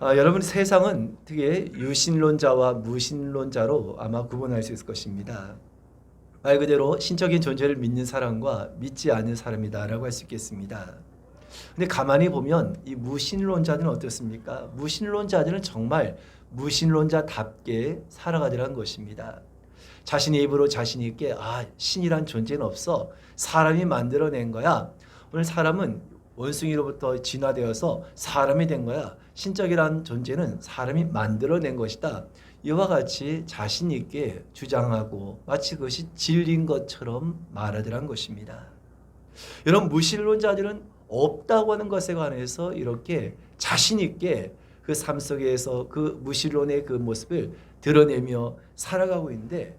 아, 여러분 세상은 되게 유신론자와 무신론자로 아마 구분할 수 있을 것입니다. 말 그대로 신적인 존재를 믿는 사람과 믿지 않는 사람이다라고 할 수 있겠습니다. 근데 가만히 보면 이 무신론자들은 어떻습니까? 무신론자들은 정말 무신론자답게 살아가더라는 것입니다. 자신의 입으로 자신 있게 아 신이란 존재는 없어 사람이 만들어낸 거야. 오늘 사람은 원숭이로부터 진화되어서 사람이 된 거야. 신적이란 존재는 사람이 만들어낸 것이다. 이와 같이 자신 있게 주장하고 마치 그것이 진리인 것처럼 말하더란 것입니다. 여러분 무신론자들은 없다고 하는 것에 관해서 이렇게 자신 있게 그 삶 속에서 그 무신론의 그 모습을 드러내며 살아가고 있는데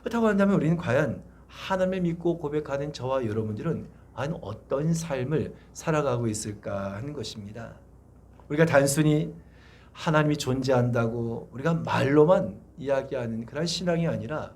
그렇다고 한다면 우리는 과연 하나님을 믿고 고백하는 저와 여러분들은 과연 어떤 삶을 살아가고 있을까 하는 것입니다. 우리가 단순히 하나님이 존재한다고 우리가 말로만 이야기하는 그런 신앙이 아니라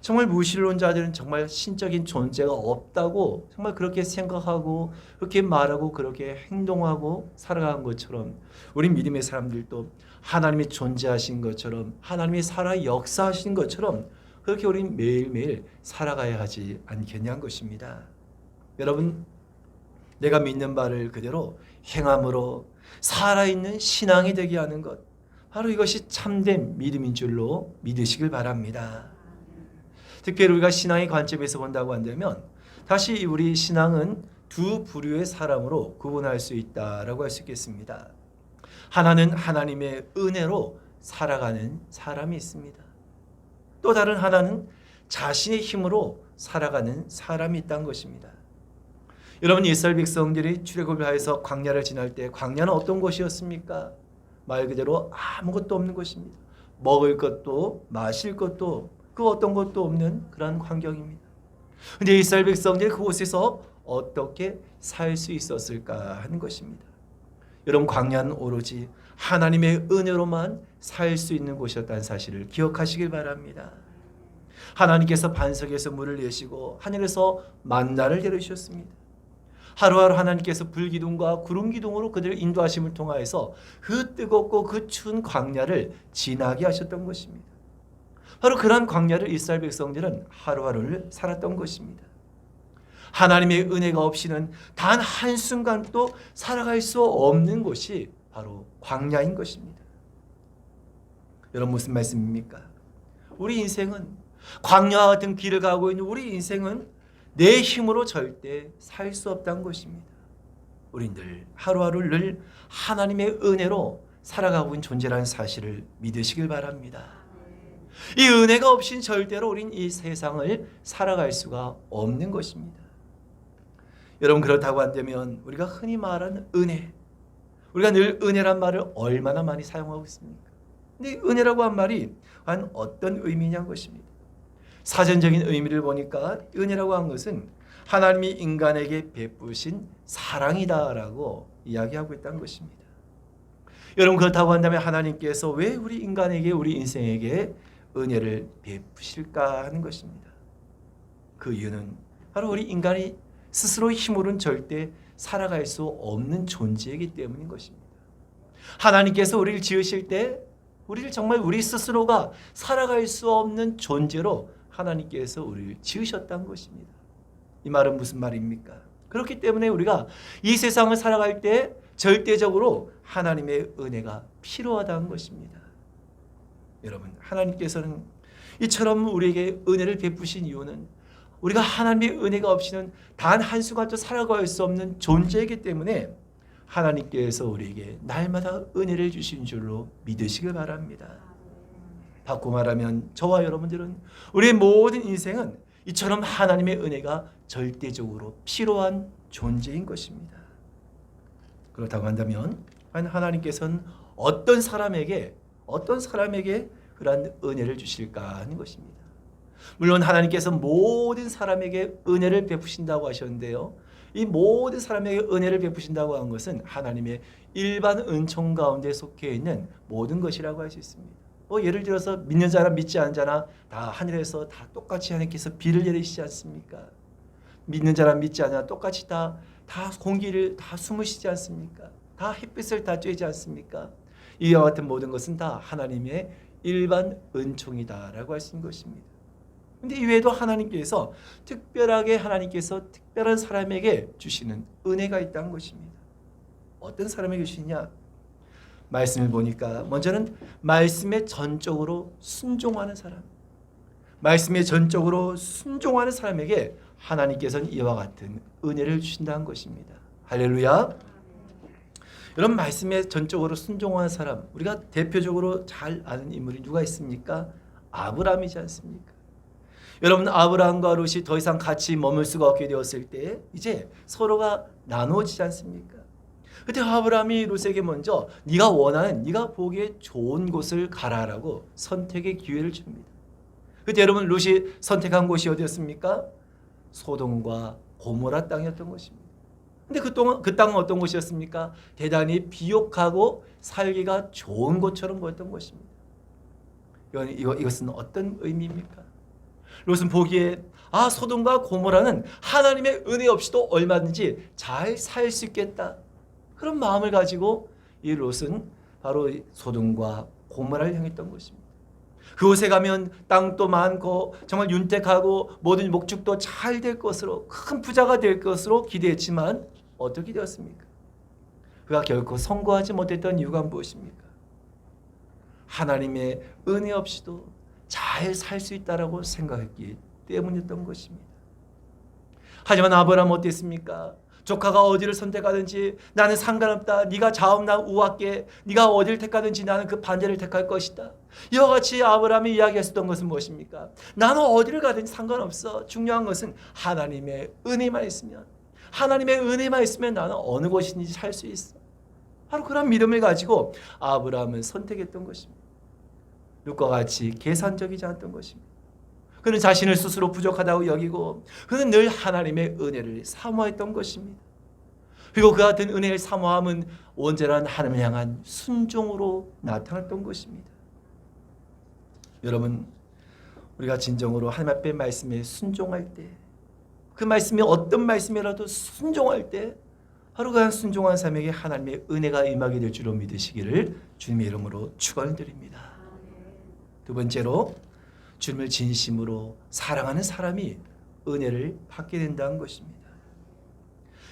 정말 무신론자들은 정말 신적인 존재가 없다고 정말 그렇게 생각하고 그렇게 말하고 그렇게 행동하고 살아가는 것처럼 우리 믿음의 사람들도 하나님이 존재하신 것처럼 하나님이 살아 역사하신 것처럼 그렇게 우리는 매일매일 살아가야 하지 않겠냐는 것입니다. 여러분 내가 믿는 바를 그대로 행함으로 살아있는 신앙이 되게 하는 것 바로 이것이 참된 믿음인 줄로 믿으시길 바랍니다. 특별히 우리가 신앙의 관점에서 본다고 한다면 다시 우리 신앙은 두 부류의 사람으로 구분할 수 있다라고 할 수 있겠습니다. 하나는 하나님의 은혜로 살아가는 사람이 있습니다. 또 다른 하나는 자신의 힘으로 살아가는 사람이 있다는 것입니다. 여러분 이스라엘 백성들이 출애굽을 하여서 광야를 지날 때 광야는 어떤 곳이었습니까? 말 그대로 아무것도 없는 곳입니다. 먹을 것도 마실 것도 그 어떤 것도 없는 그런 환경입니다. 근데 이스라엘 백성들이 그곳에서 어떻게 살 수 있었을까 하는 것입니다. 여러분 광야는 오로지 하나님의 은혜로만 살 수 있는 곳이었다는 사실을 기억하시길 바랍니다. 하나님께서 반석에서 물을 내시고 하늘에서 만나를 내려주셨습니다. 하루하루 하나님께서 불기둥과 구름기둥으로 그들을 인도하심을 통하여서 그 뜨겁고 그 추운 광야를 지나게 하셨던 것입니다. 바로 그러한 광야를 이스라엘 백성들은 하루하루를 살았던 것입니다. 하나님의 은혜가 없이는 단 한순간도 살아갈 수 없는 곳이 바로 광야인 것입니다. 여러분 무슨 말씀입니까? 우리 인생은 광야와 같은 길을 가고 있는 우리 인생은 내 힘으로 절대 살 수 없다는 것입니다. 우리들 하루하루 늘 하나님의 은혜로 살아가고 있는 존재라는 사실을 믿으시길 바랍니다. 이 은혜가 없인 절대로 우린 이 세상을 살아갈 수가 없는 것입니다. 여러분 그렇다고 한다면 우리가 흔히 말하는 은혜, 우리가 늘 은혜란 말을 얼마나 많이 사용하고 있습니까? 근데 은혜라고 한 말이 한 어떤 의미냐는 것입니다. 사전적인 의미를 보니까 은혜라고 한 것은 하나님이 인간에게 베푸신 사랑이다라고 이야기하고 있다는 것입니다. 여러분 그렇다고 한다면 하나님께서 왜 우리 인간에게 우리 인생에게 은혜를 베푸실까 하는 것입니다. 그 이유는 바로 우리 인간이 스스로 힘으로는 절대 살아갈 수 없는 존재이기 때문인 것입니다. 하나님께서 우리를 지으실 때 우리를 정말 우리 스스로가 살아갈 수 없는 존재로 하나님께서 우리를 지으셨다는 것입니다. 이 말은 무슨 말입니까? 그렇기 때문에 우리가 이 세상을 살아갈 때 절대적으로 하나님의 은혜가 필요하다는 것입니다. 여러분, 하나님께서는 이처럼 우리에게 은혜를 베푸신 이유는 우리가 하나님의 은혜가 없이는 단 한순간도 살아갈 수 없는 존재이기 때문에 하나님께서 우리에게 날마다 은혜를 주신 줄로 믿으시길 바랍니다. 바꿔 말하면 저와 여러분들은 우리의 모든 인생은 이처럼 하나님의 은혜가 절대적으로 필요한 존재인 것입니다. 그렇다고 한다면 하나님께서는 어떤 사람에게 어떤 사람에게 그러한 은혜를 주실까 하는 것입니다. 물론 하나님께서 모든 사람에게 은혜를 베푸신다고 하셨는데요. 이 모든 사람에게 은혜를 베푸신다고 한 것은 하나님의 일반 은총 가운데 속해 있는 모든 것이라고 할 수 있습니다. 뭐 예를 들어서 믿는 자나 믿지 않는 자나 다 하늘에서 다 똑같이 하나님께서 비를 내리시지 않습니까? 믿는 자나 믿지 않냐 똑같이 다, 다 공기를 다 숨으시지 않습니까? 다 햇빛을 다 쬐지 않습니까? 이와 같은 모든 것은 다 하나님의 일반 은총이다라고 있는 것입니다. 근데 이외에도 하나님께서 특별하게 하나님께서 특별한 사람에게 주시는 은혜가 있다는 것입니다. 어떤 사람에게 주시냐? 말씀을 보니까 먼저는 말씀에 전적으로 순종하는 사람. 말씀에 전적으로 순종하는 사람에게 하나님께서는 이와 같은 은혜를 주신다는 것입니다. 할렐루야. 여러분 말씀에 전적으로 순종하는 사람 우리가 대표적으로 잘 아는 인물이 누가 있습니까? 아브라함이지 않습니까? 여러분 아브라함과 롯이 더 이상 같이 머물 수가 없게 되었을 때 이제 서로가 나누어지지 않습니까? 그때 아브라함이 롯에게 먼저 네가 원하는 네가 보기에 좋은 곳을 가라라고 선택의 기회를 줍니다. 그때 여러분 롯이 선택한 곳이 어디였습니까? 소돔과 고모라 땅이었던 것입니다. 근데 그, 동안, 그 땅은 어떤 곳이었습니까? 대단히 비옥하고 살기가 좋은 곳처럼 보였던 것입니다. 이건, 이거, 이것은 어떤 의미입니까? 롯은 보기에 아 소돔과 고모라는 하나님의 은혜 없이도 얼마든지 잘 살 수 있겠다 그런 마음을 가지고 이 롯은 바로 이 소돔과 고모라를 향했던 것입니다. 그곳에 가면 땅도 많고 정말 윤택하고 모든 목축도 잘 될 것으로 큰 부자가 될 것으로 기대했지만 어떻게 되었습니까? 그가 결코 성공하지 못했던 이유가 무엇입니까? 하나님의 은혜 없이도 잘 살 수 있다라고 생각했기 때문이었던 것입니다. 하지만 아브라함 어땠습니까? 조카가 어디를 선택하든지 나는 상관없다. 네가 자업나 우악게 네가 어디를 택하든지 나는 그 반대를 택할 것이다. 이와 같이 아브라함이 이야기했었던 것은 무엇입니까? 나는 어디를 가든지 상관없어. 중요한 것은 하나님의 은혜만 있으면 하나님의 은혜만 있으면 나는 어느 곳이든지 살 수 있어. 바로 그런 믿음을 가지고 아브라함은 선택했던 것입니다. 룻과 같이 계산적이지 않던 것입니다. 그는 자신을 스스로 부족하다고 여기고 그는 늘 하나님의 은혜를 사모했던 것입니다. 그리고 그 같은 은혜를 사모함은 온전한 하나님을 향한 순종으로 나타났던 것입니다. 여러분 우리가 진정으로 하나님 앞에 말씀에 순종할 때 그 말씀이 어떤 말씀이라도 순종할 때그 순종한 사람에게 하나님의 은혜가 임하게 될 줄로 믿으시기를 주님의 이름으로 축원드립니다. 두 번째로 주님을 진심으로 사랑하는 사람이 은혜를 받게 된다는 것입니다.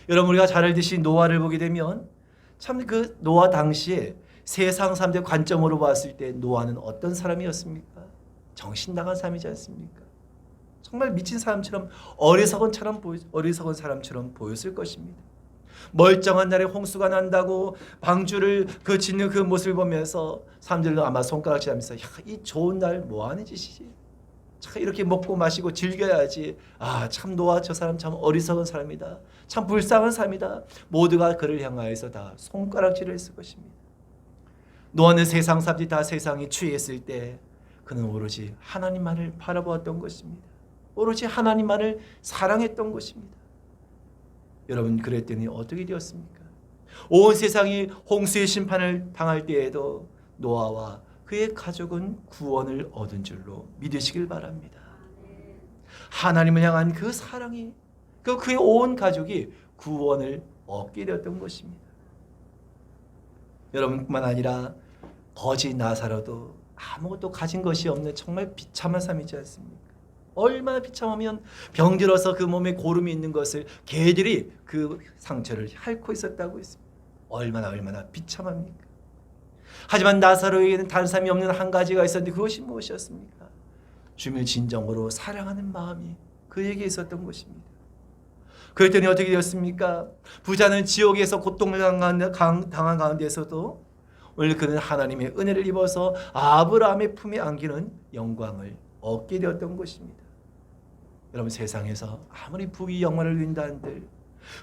여러분 우리가 잘 알듯이 노아를 보게 되면 참 그 노아 당시에 세상 사람들의 관점으로 봤을 때 노아는 어떤 사람이었습니까? 정신 나간 사람이지 않습니까? 정말 미친 사람처럼 어리석은 사람 어리석은 사람처럼 보였을 것입니다. 멀쩡한 날에 홍수가 난다고 방주를 그 짓는 그 모습을 보면서 사람들도 아마 손가락질하면서 야, 이 좋은 날 뭐 하는 짓이지? 참 이렇게 먹고 마시고 즐겨야지. 아, 참 노아 저 사람 참 어리석은 사람이다. 참 불쌍한 사람이다. 모두가 그를 향하여서 다 손가락질을 했을 것입니다. 노아는 세상 사람들이 다 세상에 취했을 때 그는 오로지 하나님만을 바라보았던 것입니다. 오로지 하나님만을 사랑했던 것입니다. 여러분 그랬더니 어떻게 되었습니까? 온 세상이 홍수의 심판을 당할 때에도 노아와 그의 가족은 구원을 얻은 줄로 믿으시길 바랍니다. 하나님을 향한 그 사랑이 그 그의 온 가족이 구원을 얻게 되었던 것입니다. 여러분뿐만 아니라 거지 나사로도 아무것도 가진 것이 없는 정말 비참한 삶이지 않습니까? 얼마나 비참하면 병들어서 그 몸에 고름이 있는 것을 개들이 그 상처를 핥고 있었다고 했습니다. 얼마나 얼마나 비참합니까? 하지만 나사로에게는 단삼이 없는 한 가지가 있었는데 그것이 무엇이었습니까? 주님을 진정으로 사랑하는 마음이 그에게 있었던 것입니다. 그랬더니 어떻게 되었습니까? 부자는 지옥에서 고통을 당한 가운데서도 오늘 그는 하나님의 은혜를 입어서 아브라함의 품에 안기는 영광을 얻게 되었던 것입니다. 여러분 세상에서 아무리 부귀 영화를 누린다 한들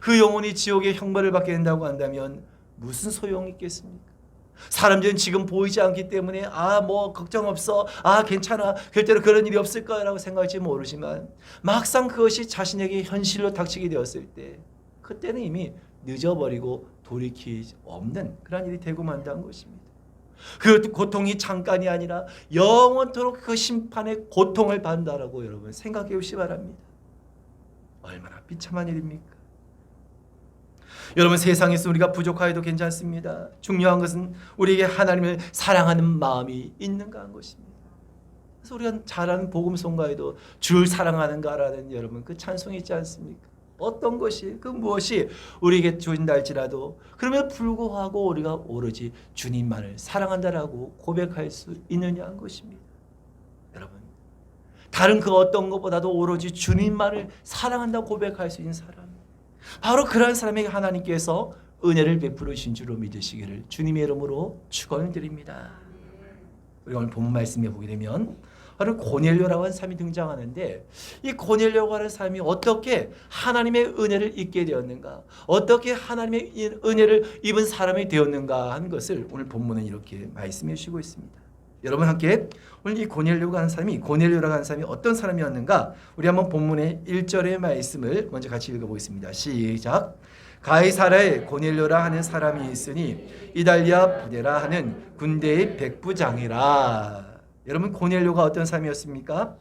그 영혼이 지옥의 형벌을 받게 된다고 한다면 무슨 소용이 있겠습니까? 사람들은 지금 보이지 않기 때문에 아 뭐 걱정 없어 아 괜찮아 절대로 그런 일이 없을 거라고 생각할지 모르지만 막상 그것이 자신에게 현실로 닥치게 되었을 때 그때는 이미 늦어버리고 돌이키지 없는 그런 일이 되고 만다는 것입니다. 그 고통이 잠깐이 아니라 영원토록 그 심판의 고통을 받는다라고 여러분 생각해 보시 바랍니다. 얼마나 비참한 일입니까? 여러분 세상에서 우리가 부족하여도 괜찮습니다. 중요한 것은 우리에게 하나님을 사랑하는 마음이 있는가 하는 것입니다. 그래서 우리가 잘하는 복음송가에도 줄 사랑하는가라는 여러분 그 찬송이 있지 않습니까? 어떤 것이 그 무엇이 우리에게 주인다 할지라도 그러면 불구하고 우리가 오로지 주님만을 사랑한다라고 고백할 수 있느냐 한 것입니다. 여러분 다른 그 어떤 것보다도 오로지 주님만을 사랑한다고 고백할 수 있는 사람 바로 그러한 사람에게 하나님께서 은혜를 베풀으신 줄로 믿으시기를 주님의 이름으로 축원을 드립니다. 우리가 오늘 본문 말씀에 보게 되면 바로 고넬료라고 하는 사람이 등장하는데 이 고넬료라고 하는 사람이 어떻게 하나님의 은혜를 입게 되었는가 어떻게 하나님의 이 은혜를 입은 사람이 되었는가 하는 것을 오늘 본문은 이렇게 말씀해 주시고 있습니다. 여러분 함께 오늘 이 고넬료가 하는 사람이 고넬료라고 하는 사람이 어떤 사람이었는가 우리 한번 본문의 1절의 말씀을 먼저 같이 읽어보겠습니다. 시작 가이사라에 고넬료라 하는 사람이 있으니 이달리아 부데라 하는 군대의 백부장이라 여러분 고넬료가 어떤 사람이었습니까?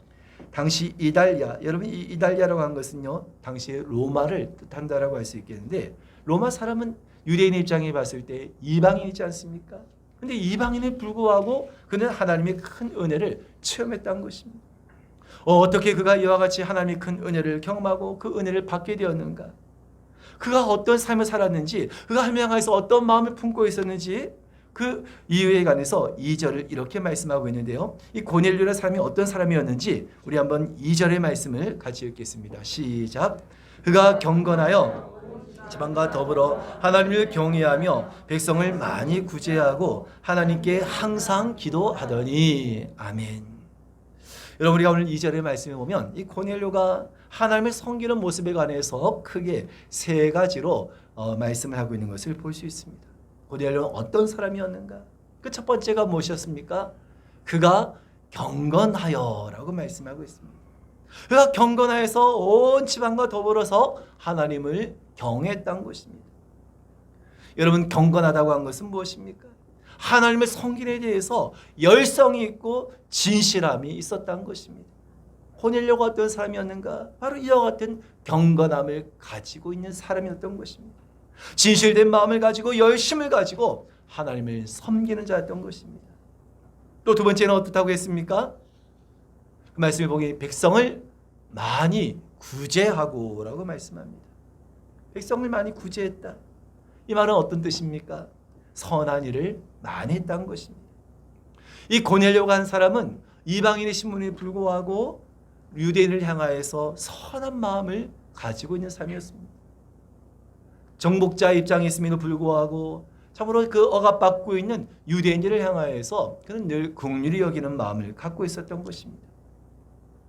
당시 이달리아 여러분 이 이달리아라고 한 것은요 당시 로마를 뜻한다라고 할 수 있겠는데 로마 사람은 유대인 입장에 봤을 때 이방인이지 않습니까? 근데 이방인에 불구하고 그는 하나님의 큰 은혜를 체험했다는 것입니다. 어, 어떻게 그가 이와 같이 하나님의 큰 은혜를 경험하고 그 은혜를 받게 되었는가? 그가 어떤 삶을 살았는지, 그가 할명하에서 어떤 마음을 품고 있었는지 그 이유에 관해서 2절을 이렇게 말씀하고 있는데요. 이 고넬료라는 사람이 어떤 사람이었는지 우리 한번 2절의 말씀을 같이 읽겠습니다. 시작. 그가 경건하여 지방과 더불어 하나님을 경외하며 백성을 많이 구제하고 하나님께 항상 기도하더니 아멘. 여러분 우리가 오늘 2절의 말씀에 보면 이 고넬료가 하나님을 섬기는 모습에 관해서 크게 세 가지로 어, 말씀을 하고 있는 것을 볼 수 있습니다. 고넬료는 어떤 사람이었는가? 그 첫 번째가 무엇이었습니까? 그가 경건하여라고 말씀하고 있습니다. 그가 경건하여서 온 지방과 더불어서 하나님을 경했던 것입니다. 여러분 경건하다고 한 것은 무엇입니까? 하나님의 성길에 대해서 열성이 있고 진실함이 있었던 것입니다. 호넬료가 어떤 사람이었는가? 바로 이와 같은 경건함을 가지고 있는 사람이었던 것입니다. 진실된 마음을 가지고 열심을 가지고 하나님을 섬기는 자였던 것입니다. 또 두 번째는 어떻다고 했습니까? 그 말씀에 보기 백성을 많이 구제하고라고 말씀합니다. 백성을 많이 구제했다. 이 말은 어떤 뜻입니까? 선한 일을 많이 했다는 것입니다. 이 고넬료가 한 사람은 이방인의 신분에 불구하고 유대인을 향하여서 선한 마음을 가지고 있는 사람이었습니다. 정복자 입장에 있음에도 불구하고 참으로 그 억압받고 있는 유대인들을 향하여서 그는 늘 긍휼히 여기는 마음을 갖고 있었던 것입니다.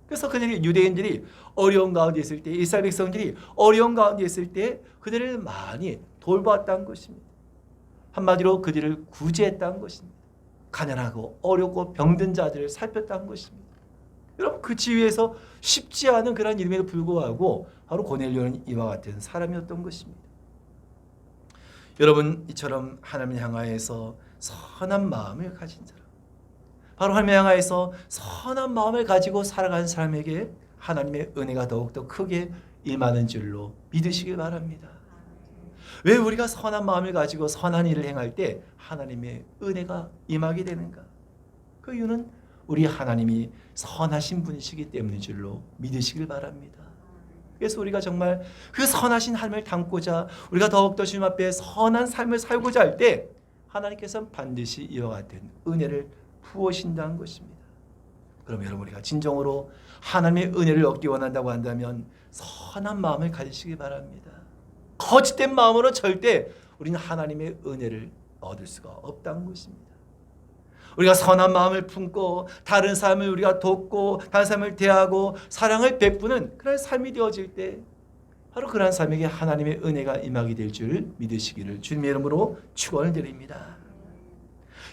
그래서 그들이 유대인들이 어려운 가운데 있을 때 이스라엘 백성들이 어려운 가운데 있을 때 그들을 많이 돌보았다는 것입니다. 한마디로 그들을 구제했다는 것입니다. 가난하고 어렵고 병든 자들을 살폈다는 것입니다. 여러분 그 지위에서 쉽지 않은 그런 이름에도 불구하고 바로 고넬료는 이와 같은 사람이었던 것입니다. 여러분 이처럼 하나님을 향하여서 선한 마음을 가진 사람 바로 하나님을 향하여서 선한 마음을 가지고 살아가는 사람에게 하나님의 은혜가 더욱더 크게 임하는 줄로 믿으시길 바랍니다. 왜 우리가 선한 마음을 가지고 선한 일을 행할 때 하나님의 은혜가 임하게 되는가? 그 이유는 우리 하나님이 선하신 분이시기 때문인 줄로 믿으시길 바랍니다. 그래서 우리가 정말 그 선하신 하나님을 담고자 우리가 더욱더 주님 앞에 선한 삶을 살고자 할 때 하나님께서는 반드시 이와 같은 은혜를 부으신다는 것입니다. 그럼 여러분 우리가 진정으로 하나님의 은혜를 얻기 원한다고 한다면 선한 마음을 가지시기 바랍니다. 거짓된 마음으로 절대 우리는 하나님의 은혜를 얻을 수가 없다는 것입니다. 우리가 선한 마음을 품고 다른 사람을 우리가 돕고 다른 사람을 대하고 사랑을 베푸는 그런 삶이 되어질 때 바로 그러한 삶에게 하나님의 은혜가 임하게 될 줄 믿으시기를 주님의 이름으로 축원을 드립니다.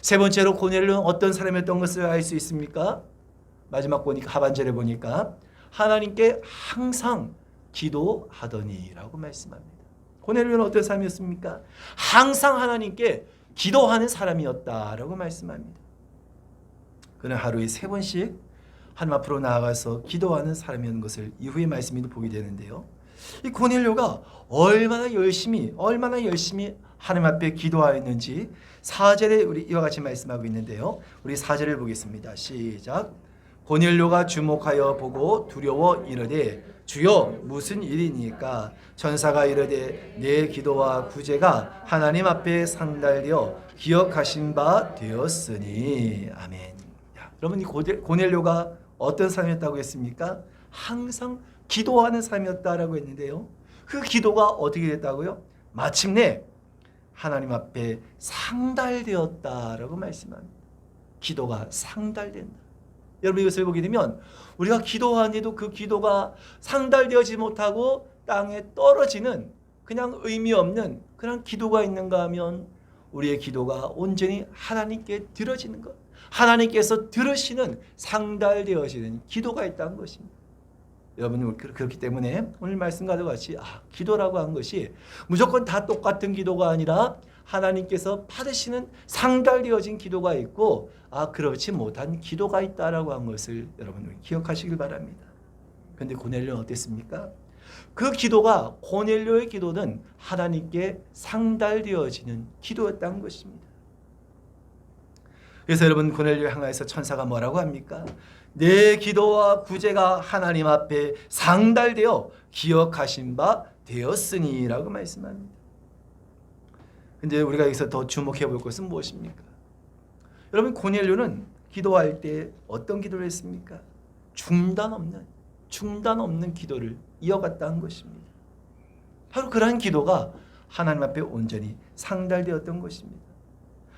세 번째로 고넬료는 어떤 사람이었던 것을 알 수 있습니까? 마지막 보니까 하반절에 보니까 하나님께 항상 기도하더니라고 말씀합니다. 고넬료는 어떤 사람이었습니까? 항상 하나님께 기도하는 사람이었다라고 말씀합니다. 그는 하루에 세 번씩 하나님 앞으로 나아가서 기도하는 사람이었는 것을 이후의 말씀에도 보게 되는데요. 이 고넬료가 얼마나 열심히 얼마나 열심히 하나님 앞에 기도하였는지 4절에 우리 이와 같이 말씀하고 있는데요. 우리 4절을 보겠습니다. 시작. 고넬료가 주목하여 보고 두려워 이르되 주여 무슨 일이니까 천사가 이르되 내 기도와 구제가 하나님 앞에 상달되어 기억하신 바 되었으니 아멘. 야, 여러분 이 고넬료가 어떤 사람이었다고 했습니까? 항상 기도하는 사람이었다라고 했는데요. 그 기도가 어떻게 됐다고요? 마침내 하나님 앞에 상달되었다라고 말씀합니다. 기도가 상달된다. 여러분 이것을 보게 되면 우리가 기도하는데도 그 기도가 상달되어지 못하고 땅에 떨어지는 그냥 의미 없는 그런 기도가 있는가 하면 우리의 기도가 온전히 하나님께 들어지는 것. 하나님께서 들으시는 상달되어지는 기도가 있다는 것입니다. 여러분 그- 그렇기 때문에 오늘 말씀과도 같이 아, 기도라고 한 것이 무조건 다 똑같은 기도가 아니라 하나님께서 받으시는 상달되어진 기도가 있고 아 그렇지 못한 기도가 있다라고 한 것을 여러분 기억하시길 바랍니다. 그런데 고넬료는 어땠습니까? 그 기도가 고넬료의 기도는 하나님께 상달되어지는 기도였다는 것입니다. 그래서 여러분 고넬료 향하여서 천사가 뭐라고 합니까? 내 기도와 구제가 하나님 앞에 상달되어 기억하신 바 되었으니라고 말씀합니다. 근데 우리가 여기서 더 주목해 볼 것은 무엇입니까? 여러분 고넬료는 기도할 때 어떤 기도를 했습니까? 중단 없는 중단 없는 기도를 이어갔다는 것입니다. 바로 그러한 기도가 하나님 앞에 온전히 상달되었던 것입니다.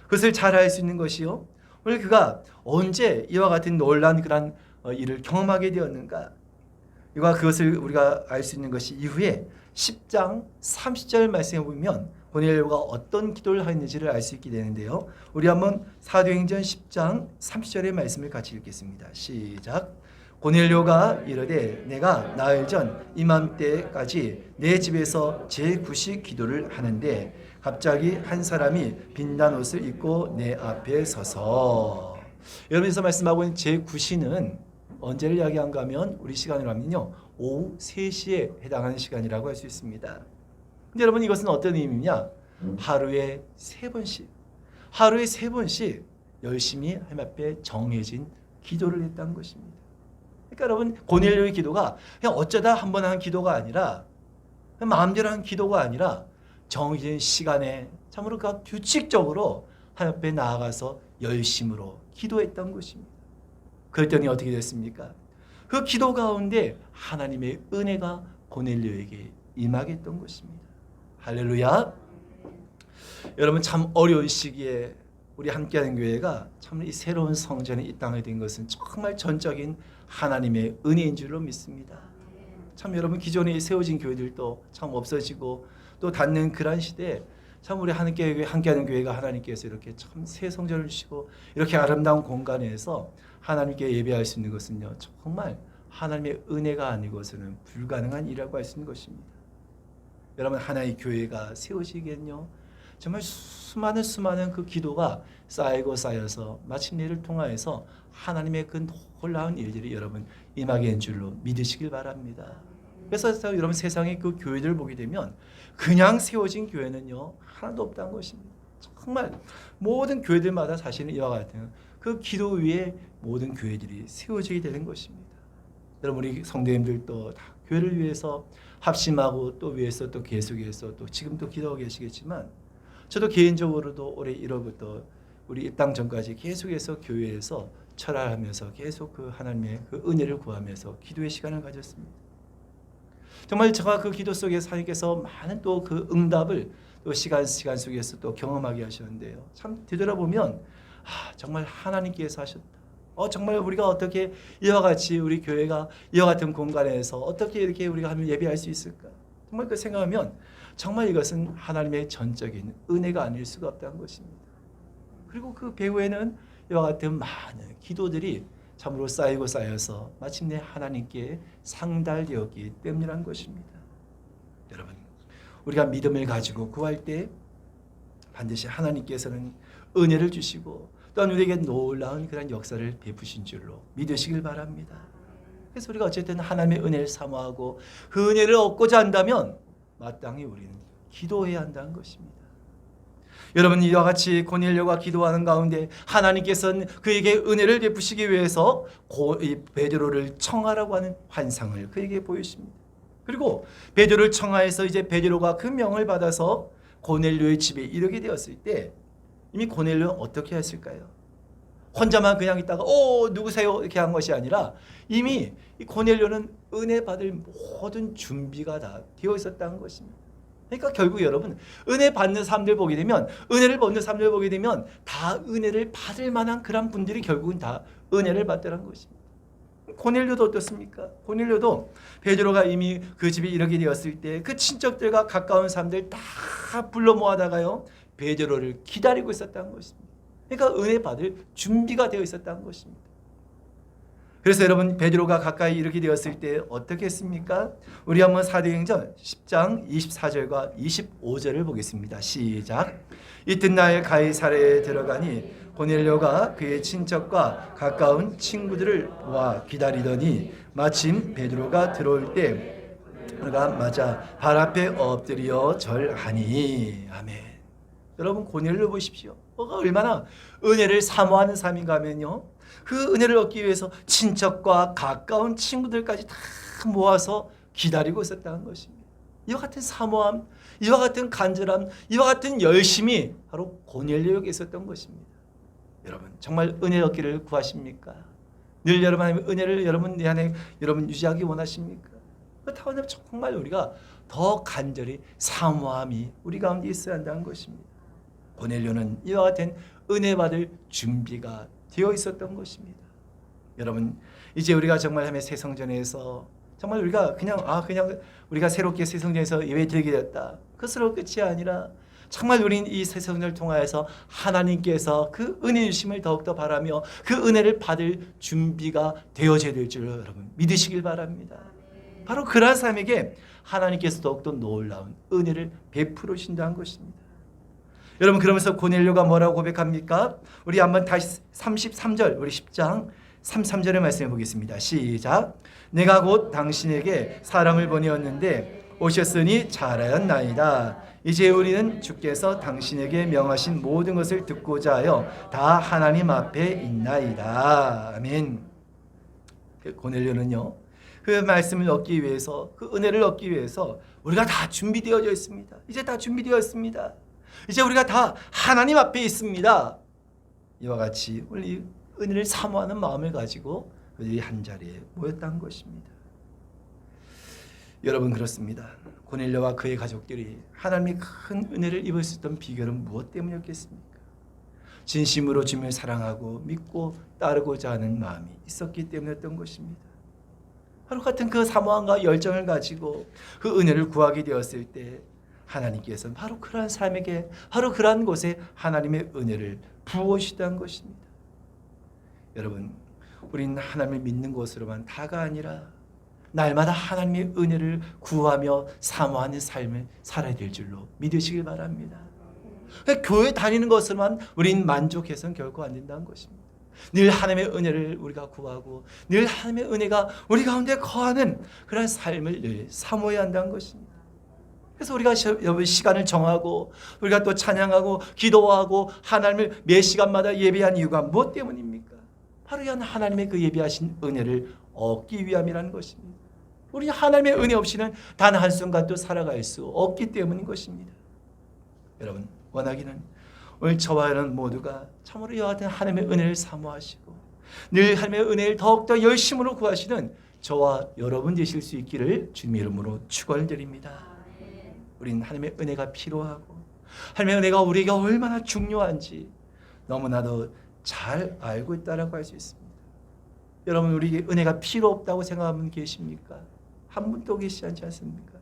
그것을 잘 알 수 있는 것이요. 오늘 그가 언제 이와 같은 놀란 그런 어, 일을 경험하게 되었는가? 이와 그것을 우리가 알 수 있는 것이 이후에 10장 30절 말씀에 보면 고넬료가 어떤 기도를 하였는지를 알 수 있게 되는데요. 우리 한번 사도행전 10장 30절의 말씀을 같이 읽겠습니다. 시작. 고넬료가 이르되 내가 나흘 전 이맘때까지 내 집에서 제9시 기도를 하는데 갑자기 한 사람이 빛난 옷을 입고 내 앞에 서서. 여러분께서 말씀하고 있는 제9시는 언제를 이야기한가 하면 우리 시간으로 하면요 오후 3시에 해당하는 시간이라고 할 수 있습니다. 근데 여러분 이것은 어떤 의미냐? 하루에 세 번씩. 하루에 세 번씩 열심히 하나님 앞에 정해진 기도를 했다는 것입니다. 그러니까 여러분 고넬료의 기도가 그냥 어쩌다 한 번 한 기도가 아니라 마음대로 한 기도가 아니라 정해진 시간에 참으로 그 규칙적으로 하나님 앞에 나아가서 열심으로 기도했던 것입니다. 그랬더니 어떻게 됐습니까? 그 기도 가운데 하나님의 은혜가 고넬료에게 임하겠던 것입니다. 할렐루야. 여러분 참 어려운 시기에 우리 함께하는 교회가 참 이 새로운 성전에 이 땅에 된 것은 정말 전적인 하나님의 은혜인 줄로 믿습니다. 참 여러분 기존에 세워진 교회들도 참 없어지고 또 닫는 그러한 시대에 참 우리 함께 함께하는 교회가 하나님께서 이렇게 참 새 성전을 주시고 이렇게 아름다운 공간에서 하나님께 예배할 수 있는 것은요 정말 하나님의 은혜가 아니고서는 불가능한 일이라고 할 수 있는 것입니다. 여러분 하나의 교회가 세워지겠요 정말 수많은 수많은 그 기도가 쌓이고 쌓여서 마침내를 통하여서 하나님의 그 놀라운 일들이 여러분 임하게 된 줄로 믿으시길 바랍니다. 그래서 여러분 세상의 그 교회들을 보게 되면 그냥 세워진 교회는요 하나도 없다는 것입니다. 정말 모든 교회들마다 사실은 이와 같은 그 기도 위에 모든 교회들이 세워지게 되는 것입니다. 여러분 우리 성도님들도 다 교회를 위해서 합심하고 또 위해서 또 계속해서 또 지금도 기도하고 계시겠지만 저도 개인적으로도 올해 1월부터 우리 입당 전까지 계속해서 교회에서 철학하면서 계속 그 하나님의 그 은혜를 구하면서 기도의 시간을 가졌습니다. 정말 제가 그 기도 속에서 하나님께서 많은 또 그 응답을 또 시간 시간 속에서 또 경험하게 하셨는데요. 참 되돌아보면 아, 정말 하나님께서 하셨다. 어 정말 우리가 어떻게 이와 같이 우리 교회가 이와 같은 공간에서 어떻게 이렇게 우리가 하면 예배할 수 있을까? 정말 그 생각하면 정말 이것은 하나님의 전적인 은혜가 아닐 수가 없다는 것입니다. 그리고 그 배후에는 이와 같은 많은 기도들이 참으로 쌓이고 쌓여서 마침내 하나님께 상달되었기 때문이란 것입니다. 여러분, 우리가 믿음을 가지고 구할 때 반드시 하나님께서는 은혜를 주시고 또한 우리에게 놀라운 그런 역사를 베푸신 줄로 믿으시길 바랍니다. 그래서 우리가 어쨌든 하나님의 은혜를 사모하고 그 은혜를 얻고자 한다면 마땅히 우리는 기도해야 한다는 것입니다. 여러분 이와 같이 고넬료가 기도하는 가운데 하나님께서는 그에게 은혜를 베푸시기 위해서 베드로를 청하라고 하는 환상을 그에게 보이십니다. 그리고 베드로를 청하해서 이제 베드로가 그 명을 받아서 고넬료의 집에 이르게 되었을 때 이미 고넬료는 어떻게 했을까요? 혼자만 그냥 있다가 오 누구세요 이렇게 한 것이 아니라 이미 이 고넬료는 은혜 받을 모든 준비가 다 되어 있었다는 것입니다. 그러니까 결국 여러분 은혜 받는 사람들 보게 되면 은혜를 받는 사람들 보게 되면 다 은혜를 받을 만한 그런 분들이 결국은 다 은혜를 받더란 것입니다. 고넬료도 어떻습니까? 고넬료도 베드로가 이미 그 집에 이르게 되었을 때 그 친척들과 가까운 사람들 다 불러 모아다가요 베드로를 기다리고 있었다는 것입니다. 그러니까 은혜 받을 준비가 되어 있었다는 것입니다. 그래서 여러분 베드로가 가까이 이르게 되었을 때 어떻게 했습니까? 우리 한번 사도행전 10장 24절과 25절을 보겠습니다. 시작. 이튿날 가이사랴에 들어가니 고넬료가 그의 친척과 가까운 친구들을 와 기다리더니 마침 베드로가 들어올 때 그가 맞아 발 앞에 엎드려 절하니 아멘. 여러분 고넬료 보십시오. 그가 얼마나 은혜를 사모하는 삶인가 하면요. 그 은혜를 얻기 위해서 친척과 가까운 친구들까지 다 모아서 기다리고 있었다는 것입니다. 이와 같은 사모함, 이와 같은 간절함, 이와 같은 열심이 바로 고넬료에게 있었던 것입니다. 여러분 정말 은혜 얻기를 구하십니까? 늘 여러분 하나님의 은혜를 여러분 내 안에 여러분 유지하기 원하십니까? 그렇다면 정말 우리가 더 간절히 사모함이 우리 가운데 있어야 한다는 것입니다. 고넬료는 이와 같은 은혜 받을 준비가 되어 있었던 것입니다. 여러분 이제 우리가 정말 하면 새 성전에서 정말 우리가 그냥 아 그냥 우리가 새롭게 새 성전에서 예배 드리게 됐다. 그것으로 끝이 아니라 정말 우리는 이 새 성전을 통하여서 하나님께서 그 은혜 주심을 더욱더 바라며 그 은혜를 받을 준비가 되어져야 될 줄 여러분 믿으시길 바랍니다. 바로 그러한 사람에게 하나님께서 더욱더 놀라운 은혜를 베풀으신다는 것입니다. 여러분 그러면서 고넬료가 뭐라고 고백합니까? 우리 한번 다시 33절 우리 10장 33절의 말씀해 보겠습니다. 시작. 내가 곧 당신에게 사람을 보내었는데 오셨으니 잘하였나이다. 이제 우리는 주께서 당신에게 명하신 모든 것을 듣고자 하여 다 하나님 앞에 있나이다. 아멘. 그 고넬료는요. 그 말씀을 얻기 위해서 그 은혜를 얻기 위해서 우리가 다 준비되어져 있습니다. 이제 다 준비되어 있습니다. 이제 우리가 다 하나님 앞에 있습니다. 이와 같이 우리 은혜를 사모하는 마음을 가지고 우리 한 자리에 모였다는 것입니다. 여러분 그렇습니다. 고넬료와 그의 가족들이 하나님의 큰 은혜를 입을 수 있던 비결은 무엇 때문이었겠습니까? 진심으로 주님을 사랑하고 믿고 따르고자 하는 마음이 있었기 때문이었던 것입니다. 바로 같은 그 사모함과 열정을 가지고 그 은혜를 구하게 되었을 때 하나님께서는 바로 그러한 삶에게 바로 그러한 곳에 하나님의 은혜를 부어주시다는 것입니다. 여러분, 우리는 하나님을 믿는 것으로만 다가 아니라 날마다 하나님의 은혜를 구하며 사모하는 삶을 살아야 될 줄로 믿으시길 바랍니다. 교회 다니는 것으로만 우리는 만족해서는 결코 안 된다는 것입니다. 늘 하나님의 은혜를 우리가 구하고 늘 하나님의 은혜가 우리 가운데 거하는 그런 삶을 늘 사모해야 한다는 것입니다. 그래서 우리가 시- 시간을 정하고 우리가 또 찬양하고 기도하고 하나님을 매 시간마다 예배한 이유가 무엇 때문입니까? 바로 이 하나님의 그 예배하신 은혜를 얻기 위함이라는 것입니다. 우리 하나님의 은혜 없이는 단 한순간도 살아갈 수 없기 때문인 것입니다. 여러분 원하기는 오늘 저와 여러분 모두가 참으로 같은 하나님의 은혜를 사모하시고 늘 하나님의 은혜를 더욱더 열심으로 구하시는 저와 여러분 되실 수 있기를 주님의 이름으로 축원드립니다. 우리는 하나님의 은혜가 필요하고 하나님의 은혜가 우리에게 얼마나 중요한지 너무나도 잘 알고 있다라고 할 수 있습니다. 여러분 우리에게 은혜가 필요 없다고 생각하는 분 계십니까? 한 분도 계시지 않지 않습니까?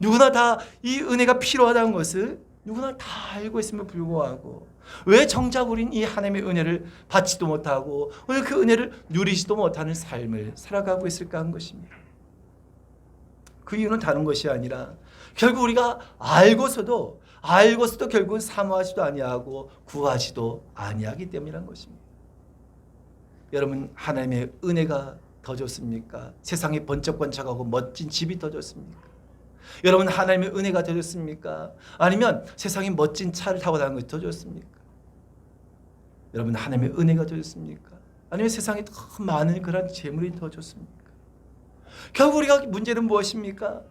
누구나 다 이 은혜가 필요하다는 것을 누구나 다 알고 있음에 불구하고 왜 정작 우린 이 하나님의 은혜를 받지도 못하고 오늘 그 은혜를 누리지도 못하는 삶을 살아가고 있을까 하는 것입니다. 그 이유는 다른 것이 아니라 결국 우리가 알고서도 알고서도 결국은 사모하지도 아니하고 구하지도 아니하기 때문이란 것입니다. 여러분 하나님의 은혜가 더 좋습니까? 세상에 번쩍번쩍하고 멋진 집이 더 좋습니까? 여러분 하나님의 은혜가 더 좋습니까? 아니면 세상에 멋진 차를 타고 다니는 것이 더 좋습니까? 여러분 하나님의 은혜가 더 좋습니까? 아니면 세상에 더 많은 그런 재물이 더 좋습니까? 결국 우리가 문제는 무엇입니까?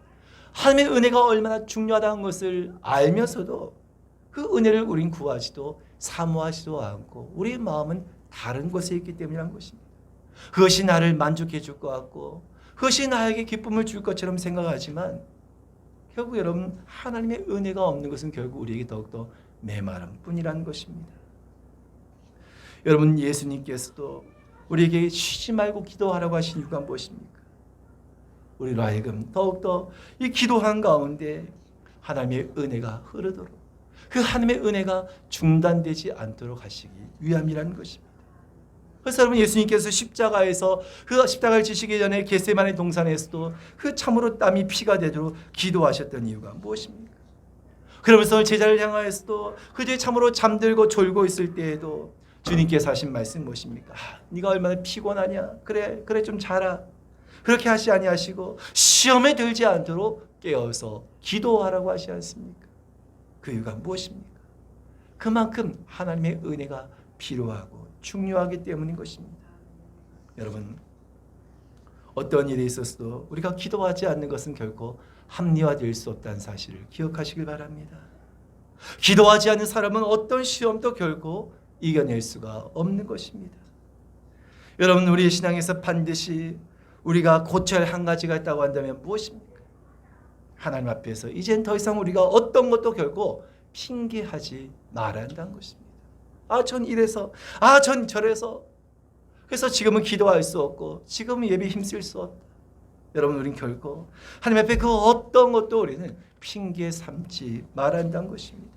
하나님의 은혜가 얼마나 중요하다는 것을 알면서도 그 은혜를 우린 구하지도 사모하지도 않고 우리의 마음은 다른 곳에 있기 때문이라는 것입니다. 그것이 나를 만족해 줄 것 같고 그것이 나에게 기쁨을 줄 것처럼 생각하지만 결국 여러분 하나님의 은혜가 없는 것은 결국 우리에게 더욱더 메마른 뿐이라는 것입니다. 여러분 예수님께서도 우리에게 쉬지 말고 기도하라고 하신 이유가 무엇입니까? 우리로 하여금 더욱더 이 기도한 가운데 하나님의 은혜가 흐르도록 그 하나님의 은혜가 중단되지 않도록 하시기 위함이라는 것입니다. 그래서 여러분 예수님께서 십자가에서 그 십자가를 지시기 전에 겟세마네 동산에서도 그 참으로 땀이 피가 되도록 기도하셨던 이유가 무엇입니까? 그러면서 제자를 향하여서도 그들이 참으로 잠들고 졸고 있을 때에도 주님께서 하신 말씀 무엇입니까? 아, 네가 얼마나 피곤하냐? 그래 그래 좀 자라. 그렇게 하시 아니하시고 시험에 들지 않도록 깨어서 기도하라고 하시 않습니까? 그 이유가 무엇입니까? 그만큼 하나님의 은혜가 필요하고 중요하기 때문인 것입니다. 여러분 어떤 일이 있었어도 우리가 기도하지 않는 것은 결코 합리화될 수 없다는 사실을 기억하시길 바랍니다. 기도하지 않는 사람은 어떤 시험도 결코 이겨낼 수가 없는 것입니다. 여러분 우리 신앙에서 반드시 우리가 고쳐야 할 한 가지가 있다고 한다면 무엇입니까? 하나님 앞에서 이젠 더 이상 우리가 어떤 것도 결코 핑계하지 말아야 한다는 것입니다. 아, 전 이래서, 아, 전 저래서. 그래서 지금은 기도할 수 없고, 지금은 예배 힘쓸 수 없다. 여러분, 우린 결코 하나님 앞에 그 어떤 것도 우리는 핑계 삼지 말아야 한다는 것입니다.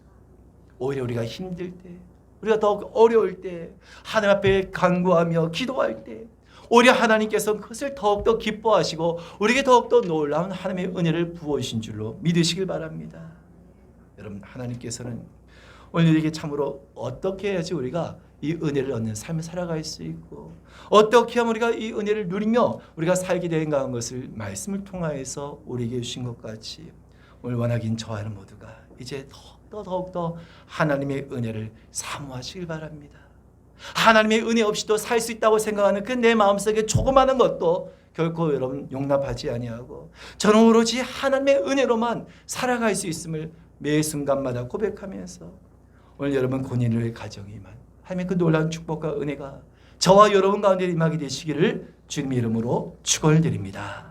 오히려 우리가 힘들 때, 우리가 더 어려울 때, 하나님 앞에 간구하며 기도할 때, 오히려 하나님께서 그것을 더욱더 기뻐하시고 우리에게 더욱더 놀라운 하나님의 은혜를 부어주신 줄로 믿으시길 바랍니다. 여러분 하나님께서는 오늘 우리에게 참으로 어떻게 해야지 우리가 이 은혜를 얻는 삶을 살아갈 수 있고 어떻게 하면 우리가 이 은혜를 누리며 우리가 살게 되는가 하는 것을 말씀을 통하여서 우리에게 주신 것 같이 오늘 원하긴 저하는 모두가 이제 더욱더 더욱더 하나님의 은혜를 사모하시길 바랍니다. 하나님의 은혜 없이도 살 수 있다고 생각하는 그 내 마음속에 조그마한 것도 결코 여러분 용납하지 아니하고 저는 오로지 하나님의 은혜로만 살아갈 수 있음을 매 순간마다 고백하면서 오늘 여러분 본인의 가정이만 하나님의 그 놀라운 축복과 은혜가 저와 여러분 가운데 임하게 되시기를 주님의 이름으로 축원을 드립니다.